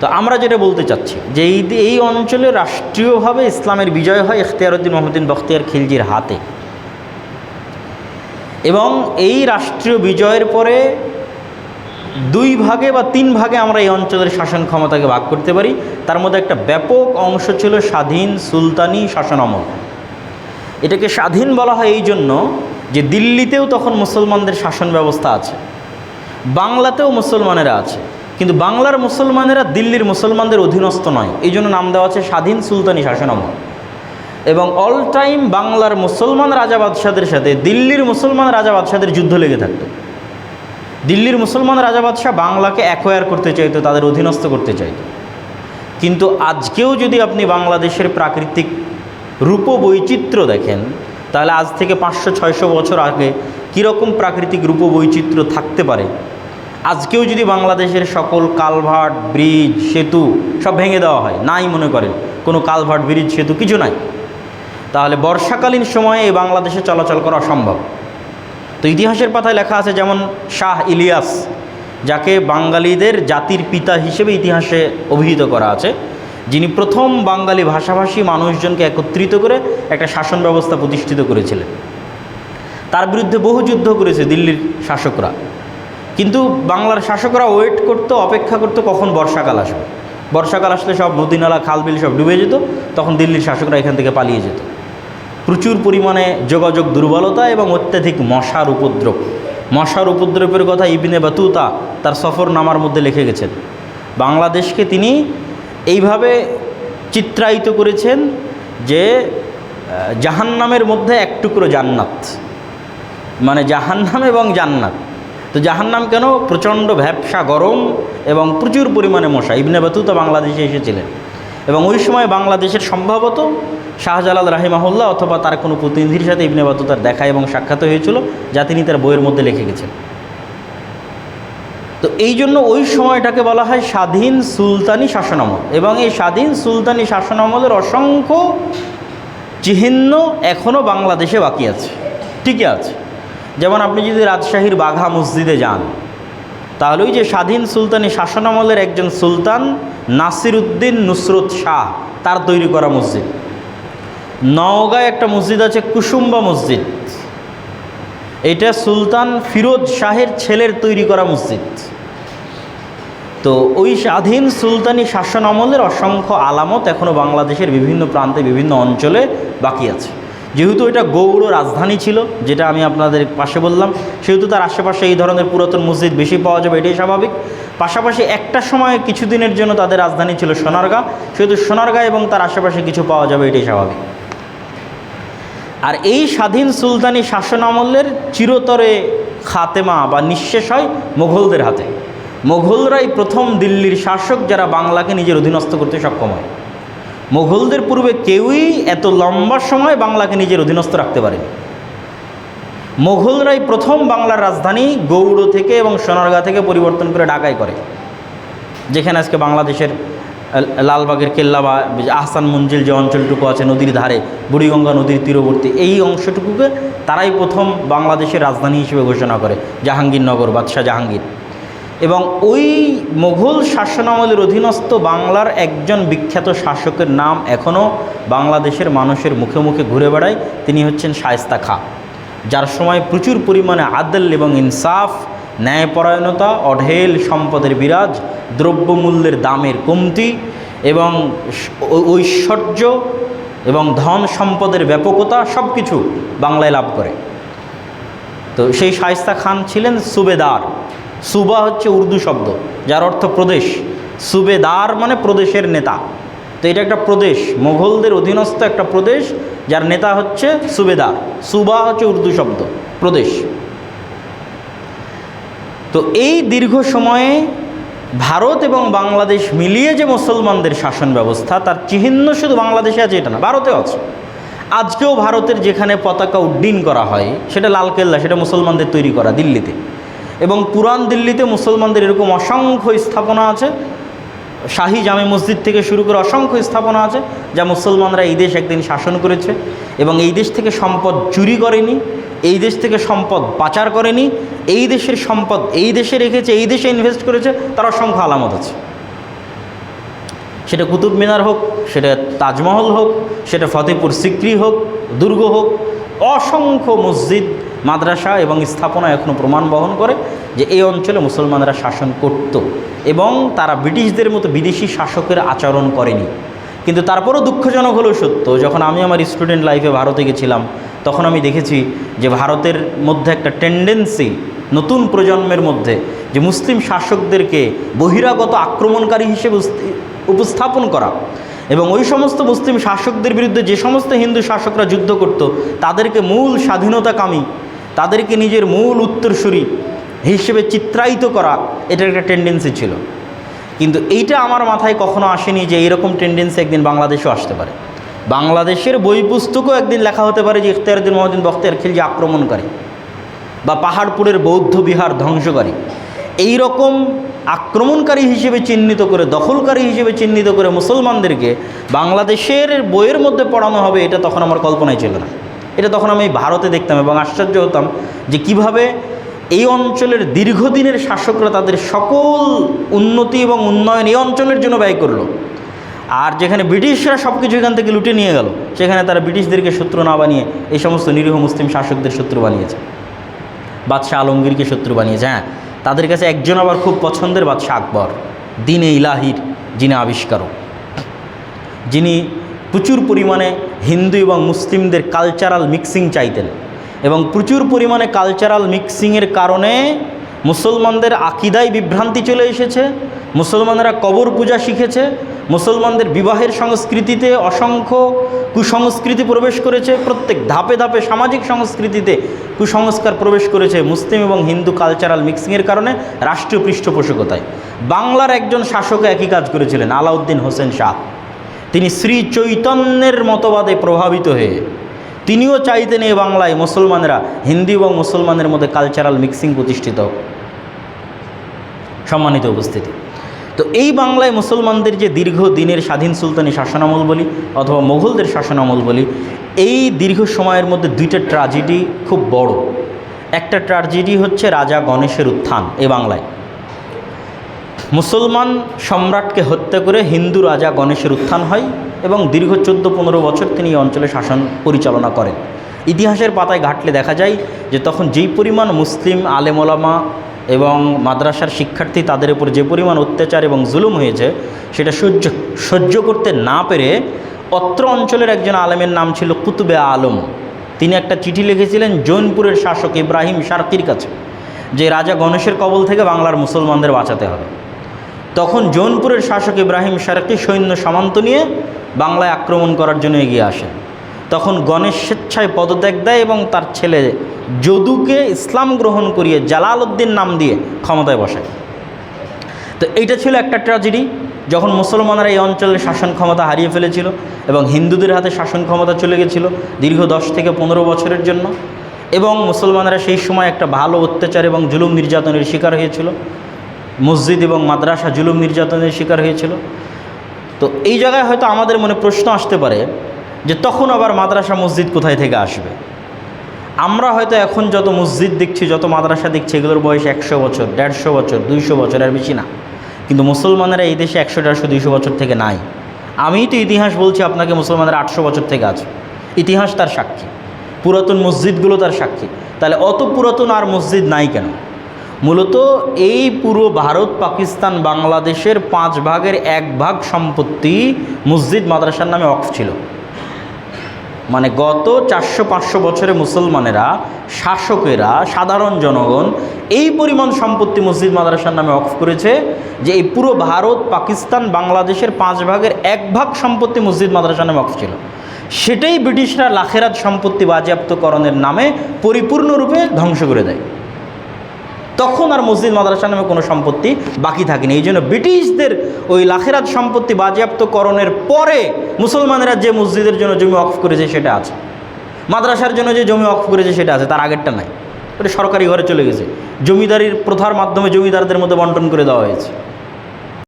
তো আমরা যেটা বলতে চাচ্ছি, যে এই এই অঞ্চলে রাষ্ট্রীয়ভাবে ইসলামের বিজয় হয় ইখতিয়ারউদ্দিন মোহাম্মদিন বখতিয়ার খিলজির হাতে। এবং এই রাষ্ট্রীয় বিজয়ের পরে দুই ভাগে বা তিন ভাগে আমরা এই অঞ্চলের শাসন ক্ষমতাকে ভাগ করতে পারি। তার মধ্যে একটা ব্যাপক অংশ ছিল স্বাধীন সুলতানি শাসন আমল। এটাকে স্বাধীন বলা হয় এই জন্য যে দিল্লিতেও তখন মুসলমানদের শাসন ব্যবস্থা আছে, বাংলাতেও মুসলমানেরা আছে। কিন্তু বাংলার মুসলমানেরা দিল্লির মুসলমানদের অধীনস্থ নয়। এই জন্য নাম দেওয়া আছে স্বাধীন সুলতানি শাসন আমল এবং অল টাইম বাংলার মুসলমান রাজা বাদশাদের সাথে দিল্লির মুসলমান রাজা বাদশাদের যুদ্ধ লেগে থাকতো। দিল্লির মুসলমান রাজা বাদশাহ বাংলাকে অ্যাকোয়ার করতে চাইতো, তাদের অধীনস্থ করতে চাইতো। কিন্তু আজকেও যদি আপনি বাংলাদেশের প্রাকৃতিক রূপ বৈচিত্র্য দেখেন, তাহলে আজ থেকে পাঁচশো, ছয়শো বছর আগে কীরকম প্রাকৃতিক রূপ বৈচিত্র্য থাকতে পারে আজকেও যদি বাংলাদেশের সকল কালভার্ট, ব্রিজ, সেতু সব ভেঙে দেওয়া হয়, নাই মনে করেন, কোনো কালভার্ট, ব্রিজ, সেতু কিছু নাই, তাহলে বর্ষাকালীন সময়ে এই বাংলাদেশে চলাচল করা অসম্ভব। তো ইতিহাসের পাতায় লেখা আছে যেমন শাহ ইলিয়াস, যাকে বাঙালিদের জাতির পিতা হিসেবে ইতিহাসে অভিহিত করা আছে, যিনি প্রথম বাঙালি ভাষাভাষী মানুষজনকে একত্রিত করে একটা শাসন ব্যবস্থা প্রতিষ্ঠিত করেছিলেন। তার বিরুদ্ধে বহু যুদ্ধ করেছে দিল্লির শাসকরা। কিন্তু বাংলার শাসকরা ওয়েট করতো, অপেক্ষা করতো কখন বর্ষাকাল আসবে। বর্ষাকাল আসলে সব নদী, নালা খালবিল সব ডুবে যেত, তখন দিল্লির শাসকরা এখান থেকে পালিয়ে যেত। প্রচুর পরিমাণে যোগাযোগ দুর্বলতা এবং অত্যাধিক মশার উপদ্রব। মশার উপদ্রবের কথা ইবিনে বাতুতা তার সফর নামার মধ্যে লিখে গেছেন। বাংলাদেশকে তিনি এইভাবে চিত্রায়িত করেছেন যে জাহান্নামের মধ্যে এক টুকরো জান্নাত। মানে জাহান্নাম এবং জান্নাত। তো জাহান্নাম কেন? প্রচণ্ড ভ্যাবসা গরম এবং প্রচুর পরিমাণে মশা। ইবনে বাতুতা বাংলাদেশে এসেছিলেন। এবং ওই সময় বাংলাদেশের সম্ভবত শাহজালাল রাহিমাহুল্লাহ অথবা তার কোনো প্রতিনিধির সাথে ইবনে বাতুতার দেখা এবং সাক্ষাৎ হয়েছিল, যা তিনি তার বইয়ের মধ্যে লিখে গেছেন। তো এই জন্য ওই সময়টাকে বলা হয় স্বাধীন সুলতানি শাসনামল। এবং এই স্বাধীন সুলতানি শাসনামলের অসংখ্য চিহ্ন এখনও বাংলাদেশে বাকি আছে। ঠিকই আছে। যেমন আপনি যদি রাজশাহীর বাঘা মসজিদে যান তাহলে ওই যে স্বাধীন সুলতানি শাসনামলের একজন সুলতান নাসির উদ্দিন নুসরত শাহ তার তৈরি করা মসজিদ। নওগাঁয় একটা মসজিদ আছে কুসুম্বা মসজিদ। এটা সুলতান ফিরোজ শাহের ছেলের তৈরি করা মসজিদ। তো ওই স্বাধীন সুলতানি শাসন আমলের অসংখ্য আলামত এখনও বাংলাদেশের বিভিন্ন প্রান্তে, বিভিন্ন অঞ্চলে বাকি আছে। যেহেতু এটা গৌড় রাজধানী ছিল, যেটা আমি আপনাদের পাশে বললাম, সেহেতু তার আশেপাশে এই ধরনের পুরাতন মসজিদ বেশি পাওয়া যাবে, এটাই স্বাভাবিক। পাশাপাশি একটা সময় কিছুদিনের জন্য তাদের রাজধানী ছিল সোনারগাঁ, সেহেতু সোনারগাঁ এবং তার আশেপাশে কিছু পাওয়া যাবে, এটাই স্বাভাবিক। আর এই স্বাধীন সুলতানি শাসন আমলের চিরতরে খাতেমা বা নিঃশেষ হয় মোঘলদের হাতে। মোঘলরাই প্রথম দিল্লির শাসক যারা বাংলাকে নিজের অধীনস্থ করতে সক্ষম হয়। মোঘলদের পূর্বে কেউই এত লম্বা সময় বাংলাকে নিজের অধীনস্থ রাখতে পারেনি। মোঘলরাই প্রথম বাংলার রাজধানী গৌড় থেকে এবং সোনারগাঁ থেকে পরিবর্তন করে ঢাকায় করে, যেখানে আজকে বাংলাদেশের লালবাগের কেল্লা বা আহসান মঞ্জিল যে অঞ্চলটুকু আছে নদীর ধারে, বুড়িগঙ্গা নদীর তীরবর্তী, এই অংশটুকুকে তারাই প্রথম বাংলাদেশের রাজধানী হিসেবে ঘোষণা করে, জাহাঙ্গীরনগর, বাদশাহ জাহাঙ্গীর। এবং ওই মোঘল শাসনামলের অধীনস্থ বাংলার একজন বিখ্যাত শাসকের নাম এখনও বাংলাদেশের মানুষের মুখে মুখে ঘুরে বেড়ায়, তিনি হচ্ছেন শায়েস্তা খা। যার সময় প্রচুর পরিমাণে আদল এবং ইনসাফ, ন্যায়পরায়ণতা, অঢেল সম্পদের বিরাজ, দ্রব্যমূল্যের দামের কমতি এবং ঐশ্বর্য এবং ধন সম্পদের ব্যাপকতা সব কিছু বাংলায় লাভ করে। তো সেই শায়েস্তা খান ছিলেন সুবেদার। সুবা হচ্ছে উর্দু শব্দ, যার অর্থ প্রদেশ। সুবেদার মানে প্রদেশের নেতা। তো এটা একটা প্রদেশ, মোঘলদের অধীনস্থ একটা প্রদেশ, যার নেতা হচ্ছে সুবেদার সুবা হচ্ছে উর্দু শব্দ, প্রদেশ। তো এই দীর্ঘ সময়ে ভারত এবং বাংলাদেশ মিলিয়ে যে মুসলমানদের শাসন ব্যবস্থা, তার চিহ্ন শুধু বাংলাদেশে আছে, এটা না, ভারতেও আছে। আজকেও ভারতের যেখানে পতাকা উড্ডীন করা হয়, সেটা লালকেল্লা, সেটা মুসলমানদের তৈরি করা, দিল্লিতে। এবং পুরান দিল্লিতে মুসলমানদের এরকম অসংখ্য স্থাপনা আছে। শাহী জামে মসজিদ থেকে শুরু করে অসংখ্য স্থাপনা আছে, যা মুসলমানরা এই দেশ একদিন শাসন করেছে এবং এই দেশ থেকে সম্পদ চুরি করেনি, এই দেশ থেকে সম্পদ পাচার করেনি, এই দেশের সম্পদ এই দেশে রেখেছে, এই দেশে ইনভেস্ট করেছে, তার অসংখ্য আলামত আছে। সেটা কুতুব মিনার হোক, সেটা তাজমহল হোক, সেটা ফতেপুর সিক্রি হোক, দুর্গ হোক, অসংখ্য মসজিদ, মাদ্রাসা এবং স্থাপনা এখনও প্রমাণ বহন করে যে এই অঞ্চলে মুসলমানরা শাসন করত এবং তারা ব্রিটিশদের মতো বিদেশি শাসকের আচরণ করেনি। কিন্তু তারপরও দুঃখজনক হলো সত্য, যখন আমি আমার স্টুডেন্ট লাইফে ভারতে গেছিলাম, তখন আমি দেখেছি যে ভারতের মধ্যে একটা টেন্ডেন্সি নতুন প্রজন্মের মধ্যে যে মুসলিম শাসকদেরকে বহিরাগত আক্রমণকারী হিসেবে উপস্থাপন করা। এবং ওই সমস্ত মুসলিম শাসকদের বিরুদ্ধে যে সমস্ত হিন্দু শাসকরা যুদ্ধ করত, তাদেরকে মূল স্বাধীনতাকামী, তাদেরকে নিজের মূল উত্তরসূরি হিসেবে চিত্রায়িত করা এটা একটা টেন্ডেন্সি ছিল। কিন্তু এইটা আমার মাথায় কখনো আসেনি যে এইরকম টেন্ডেন্সি একদিন বাংলাদেশেও আসতে পারে। বাংলাদেশের বই পুস্তকও একদিন লেখা হতে পারে যে ইখতিয়ারুদ্দিন মহাদিন বখতিয়ার খিলজি আক্রমণকারী বা পাহাড়পুরের বৌদ্ধ বিহার ধ্বংসকারী। এই রকম আক্রমণকারী হিসেবে চিহ্নিত করে, দখলকারী হিসেবে চিহ্নিত করে মুসলমানদেরকে বাংলাদেশের বইয়ের মধ্যে পড়ানো হবে, এটা তখন আমার কল্পনায় ছিল না। এটা তখন আমি ভারতে দেখতাম এবং আশ্চর্য হতাম যে কীভাবে এই অঞ্চলের দীর্ঘদিনের শাসকরা তাদের সকল উন্নতি এবং উন্নয়ন এই অঞ্চলের জন্য ব্যয় করল। আর যেখানে ব্রিটিশরা সব কিছু এখান থেকে লুটে নিয়ে গেল, সেখানে তারা ব্রিটিশদেরকে শত্রু না বানিয়ে এই সমস্ত নিরীহ মুসলিম শাসকদের শত্রু বানিয়েছে। বাদশাহ আলমগীরকে শত্রু বানিয়েছে হ্যাঁ। তাদের কাছে একজন আবার খুব পছন্দের বাদশাহ আকবর, দিনে ইলাহির, যিনি আবিষ্কারক। যিনি প্রচুর পরিমাণে হিন্দু এবং মুসলিমদের কালচারাল মিক্সিং চাইতেন এবং প্রচুর পরিমাণে কালচারাল মিক্সিংয়ের কারণে মুসলমানদের আকিদায় বিভ্রান্তি চলে এসেছে। মুসলমানরা কবর পূজা শিখেছে, মুসলমানদের বিবাহের সংস্কৃতিতে অসংখ্য কুসংস্কৃতি প্রবেশ করেছে, প্রত্যেক ধাপে ধাপে সামাজিক সংস্কৃতিতে কুসংস্কার প্রবেশ করেছে মুসলিম এবং হিন্দু কালচারাল মিক্সিংয়ের কারণে রাষ্ট্রীয় পৃষ্ঠপোষকতায়। বাংলার একজন শাসক একই কাজ করেছিলেন, আলাউদ্দিন হোসেন শাহ। তিনি শ্রী চৈতন্যের মতবাদে প্রভাবিত হয়ে, তিনিও চাইতেন এই বাংলায় মুসলমানেরা হিন্দু এবং মুসলমানের মধ্যে কালচারাল মিক্সিং প্রতিষ্ঠিত সম্মানিত উপস্থিতি। তো এই বাংলায় মুসলমানদের যে দীর্ঘ দিনের স্বাধীন সুলতানি শাসনামল বলি অথবা মোগলদের শাসনামল বলি, এই দীর্ঘ সময়ের মধ্যে দুইটা ট্র্যাজেডি খুব বড়। একটা ট্র্যাজেডি হচ্ছে রাজা গণেশের উত্থান এ বাংলায়। মুসলমান সম্রাটকে হত্যা করে হিন্দু রাজা গণেশের উত্থান হয় এবং দীর্ঘ চোদ্দ পনেরো বছর তিনি এই অঞ্চলে শাসন পরিচালনা করেন। ইতিহাসের পাতায় ঘাটলে দেখা যায় যে তখন যেই পরিমাণ মুসলিম আলেমোলামা এবং মাদ্রাসার শিক্ষার্থী তাদের উপর যে পরিমাণ অত্যাচার এবং জুলুম হয়েছে, সেটা সহ্য সহ্য করতে না পেরে অত্র অঞ্চলের একজন আলেমের নাম ছিল কুতুবে আলম। তিনি একটা চিঠি লিখেছিলেন জৈনপুরের শাসক ইব্রাহিম শারকির কাছে, যে রাজা গণেশের কবল থেকে বাংলার মুসলমানদের বাঁচাতে হবে। তখন জৌনপুরের শাসক ইব্রাহিম শারকি সৈন্য সামন্ত নিয়ে বাংলায় আক্রমণ করার জন্য এগিয়ে আসেন। তখন গণেশ স্বেচ্ছায় পদত্যাগ দেয় এবং তার ছেলে যদুকে ইসলাম গ্রহণ করিয়ে জালাল উদ্দিন নাম দিয়ে ক্ষমতায় বসায়। তো এইটা ছিল একটা ট্র্যাজেডি, যখন মুসলমানরা এই অঞ্চলের শাসন ক্ষমতা হারিয়ে ফেলেছিল এবং হিন্দুদের হাতে শাসন ক্ষমতা চলে গেছিল দীর্ঘ দশ থেকে পনেরো বছরের জন্য এবং মুসলমানরা সেই সময় একটা ভালো অত্যাচার এবং জুলুম নির্যাতনের শিকার হয়েছিল। মসজিদ এবং মাদ্রাসা জুলুম নির্যাতনের শিকার হয়েছিল। তো এই জায়গায় হয়তো আমাদের মনে প্রশ্ন আসতে পারে যে তখন আবার মাদ্রাসা মসজিদ কোথায় থেকে আসবে? আমরা হয়তো এখন যত মসজিদ দেখছি, যত মাদ্রাসা দেখছি, এগুলোর বয়স একশো বছর, দেড়শো বছর, দুইশো বছর আর বেশি না। কিন্তু মুসলমানেরা এই দেশে একশো, দেড়শো, দুইশো বছর থেকে নাই। আমিই তো ইতিহাস বলছি আপনাকে, মুসলমানেরা আটশো বছর থেকে আছে। ইতিহাস তার সাক্ষী। পুরাতন মসজিদগুলো তার সাক্ষী। তাহলে অত পুরাতন আর মসজিদ নাই কেন? মূলত এই পুরো ভারত, পাকিস্তান, বাংলাদেশের পাঁচ ভাগের এক ভাগ সম্পত্তি মসজিদ মাদ্রাসার নামে অফ ছিল। মানে গত চারশো, পাঁচশো বছরে মুসলমানেরা, শাসকেরা, সাধারণ জনগণ এই পরিমাণ সম্পত্তি মসজিদ মাদ্রাসার নামে অফ করেছে যে এই পুরো ভারত, পাকিস্তান, বাংলাদেশের পাঁচ ভাগের এক ভাগ সম্পত্তি মসজিদ মাদ্রাসার নামে অফ ছিল। সেটাই ব্রিটিশরা লাখেরাত সম্পত্তি বাজেয়াপ্তকরণের নামে পরিপূর্ণরূপে ধ্বংস করে দেয়। তখন আর মসজিদ মাদ্রাসা নামে কোনো সম্পত্তি বাকি থাকেনি। এই জন্য ব্রিটিশদের ওই লাখেরাত সম্পত্তি বাজেয়াপ্তকরণের পরে মুসলমানেরা যে মসজিদের জন্য জমি অফ করেছে সেটা আছে। মাদ্রাসার জন্য যে জমি অফ করেছে সেটা আছে, তার আগেরটা নাই। ওটা সরকারি ঘরে চলে গেছে। জমিদারির প্রথার মাধ্যমে জমিদারদের মধ্যে বন্টন করে দেওয়া হয়েছে।